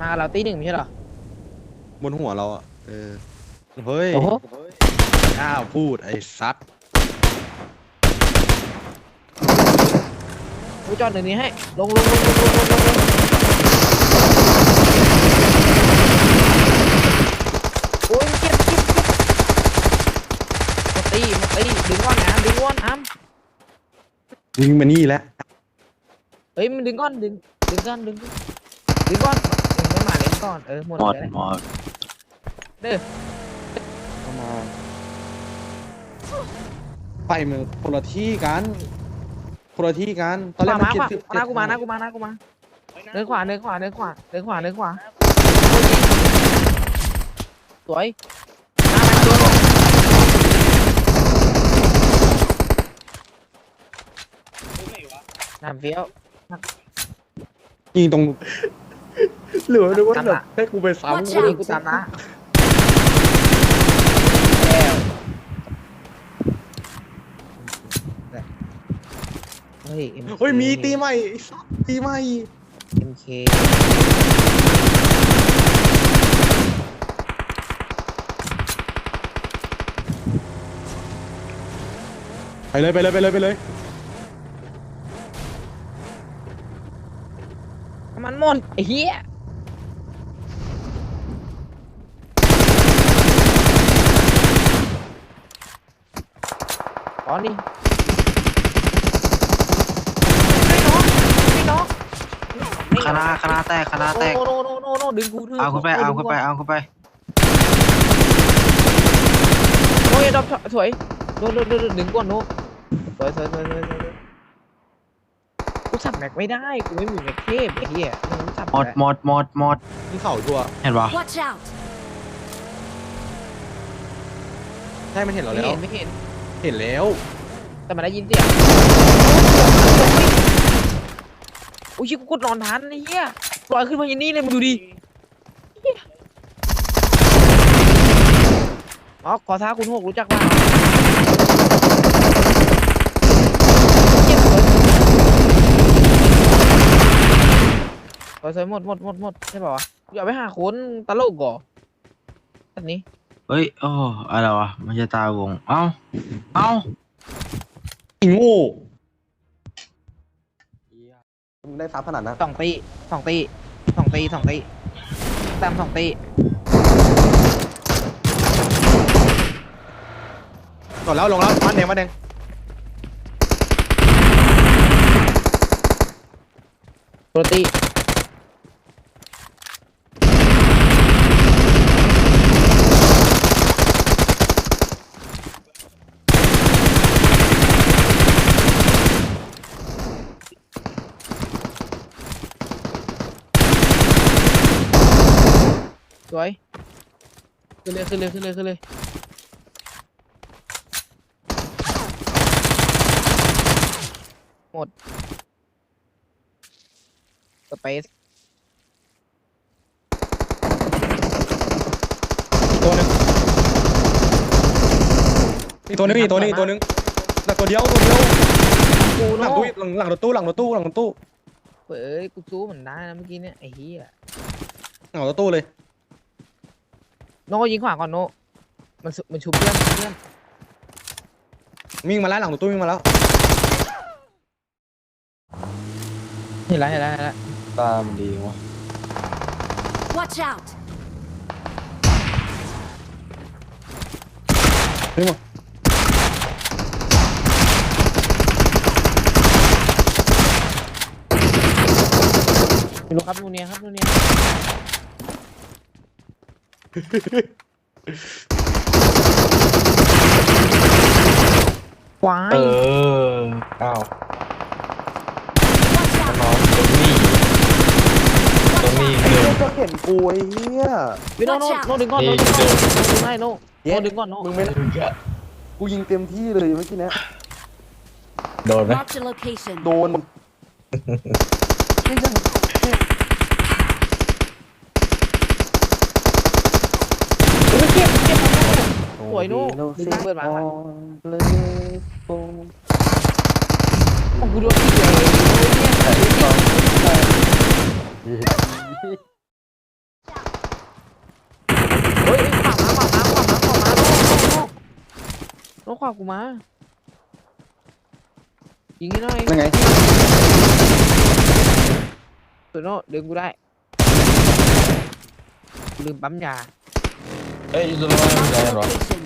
มากับเราตีหนึ่งไม่ใช่เหรอ บนหัวเราอะ เออ เฮ้ยโอ้โห อ้าวพูดไอ้ซัดกูจอดหนึ่งนี้ให้ ลงลงลงลงลงลงลงลงโอ้ยเจ็บเจ็บเจ็บมาตีมาตีดึงก้อนน้ำดึงก้อนน้วิ่งมานี่แล้วำเฮ้ยมันดึงก้อนดึงดึงก้อนดึงก้อนดึงก้อน ก้อนเออหมดหมดเลยหมดเข้ามาไปมือคนละที่กันคนละที่กันตอนแรกมันขเจ็ดวาสิบขวาหน้ากูมาหน้ากูมาหน้ากูมาเดินขวาเดินขวาเดินขวาเดินขวาเดินขวาสวยหน้ามันโดนลงน้ำเฟี้ยวยิงตรง เหลือดูว่าตามแบละบให้กูไปซ้ำ Watch กู out ยิงกูตามนะแล้วเฮ้ย MK เฮ้ยมีตีใหม่ไอ้สัสตีใหม่ MK ไปเลยไปเลยไปเลยไปเลยน้ำมันหมดไอ้เหี้ย อ๋อนี่ไม่น้องไม่น้องไม่คณะคณะแตกคณะแตกโนโนโนโนโนดึงกูดึงเอาขึ้นไป เอาขึ้นไป เอาขึ้นไป โอ้ยดอกสวยโดนโดนโดนดึงก่อนโนสวยสวยสวยสวยสวยกูสับแม็กไม่ได้กูไม่มีแม็กเทพไอ้เหี้ยมึงสับหมดหมดหมดหมดที่เข่าตัวเห็นปะ Watch out! ใช่มันเห็นเราไม่แล้วเห็นไม่เห็น เห็นแล้ว แต่มันได้ยินเสียงโอ้ยชิกูกดนอนทันไอ้เหี้ยลอยขึ้นมาอย่างนี้เลยมึงดูดิอ๋อขอท้าคุณหกรู้จักป่ะเจ็บเลยสวยหมดหมดหมดหมดใช่ป่าวะอย่าไปหาคนตลกก่ออันนี้ เฮ้ยโอ้อะไรวะ มันจะตายวง เอ้า เอ้าอีโง่มึงได้ซับขนาดนั้นสองตีสองตีสองตีสองตีตามสองตีก่อนแล้วลงแล้วมันแดงมันแดงโรตี วยขึ้นเลยขึ้นเลยขึ้นเลยขึ้นเลยหมดสเปซอีกตัวหนึงอีกตัวหนึงอีกตัวหนึงอีกตัวหนึงหลังตัวเดียวตัวเดียวกูหลังเนาะตู้หลังหลังรถตู้หลังรถตู้หลังรถตู้เอ้ยกูซู้เหมือนได้นะเมื่อกี้เนี่ยไอ้เหี้ยหลังรถตู้เลย โน่ยิงขวาก่อนโน่มันสุมันชุบเพื่อนเพื่อนวิ่งมาแล้วหลังรถตู้วิ่งมาแล้วเห็นแล้วเห็นแล้วเห็นแล้วตามดีวะ Watch out! เฮ้ยมาไม่รู้ครับนูเนียครับนูเนียค วายเอออ้าว Watch out! น้องตรงนี้ตรงนี้คือก็เห็นกูไอ้เหี้ยเฮ้ยโน่โน่โน่ดึงก่อนโน่นี่ดึงก่อนเดี๋ยวโน่ดึงให้โน่โน่ดึงก่อนโน่มึงไม่กูยิงเต็มที่เลยเมื่อกี้เนี้ยโดนไหม Marked a location. โดนไม่ยัง สวยลูกดึงเปิดมาข้างลัง โอ้โหโดนที่เดียวเลยเฮ้ยขวามาขวามาขวามาขวามาโลกโลกโลกโลกขวากูมายิงให้หน่อยยังไง สวยโน่ดึงกูได้ ลืมปั๊มยา เอ้ยตัวน้อยไม่ได้ Marked a หรอ location.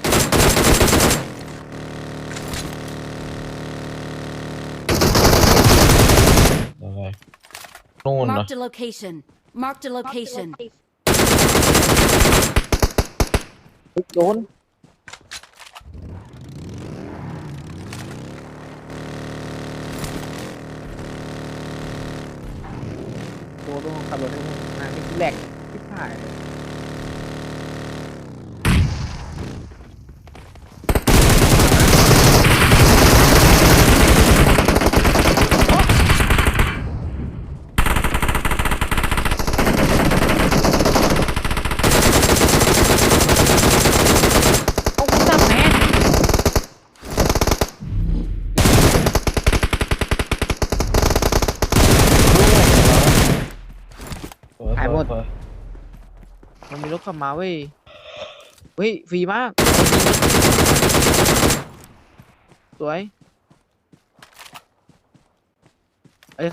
อะไรนู่นนะ Marked a location. Marked a location. อุ๊ยโดนโดนต้องขับรถให้หมดนานนี่แหลกที่ผ่ายเอากูจับแม่ เหมดมันมีรถขับมาเว้ย เฮ้ยฟรีมาก สวย เอ้ย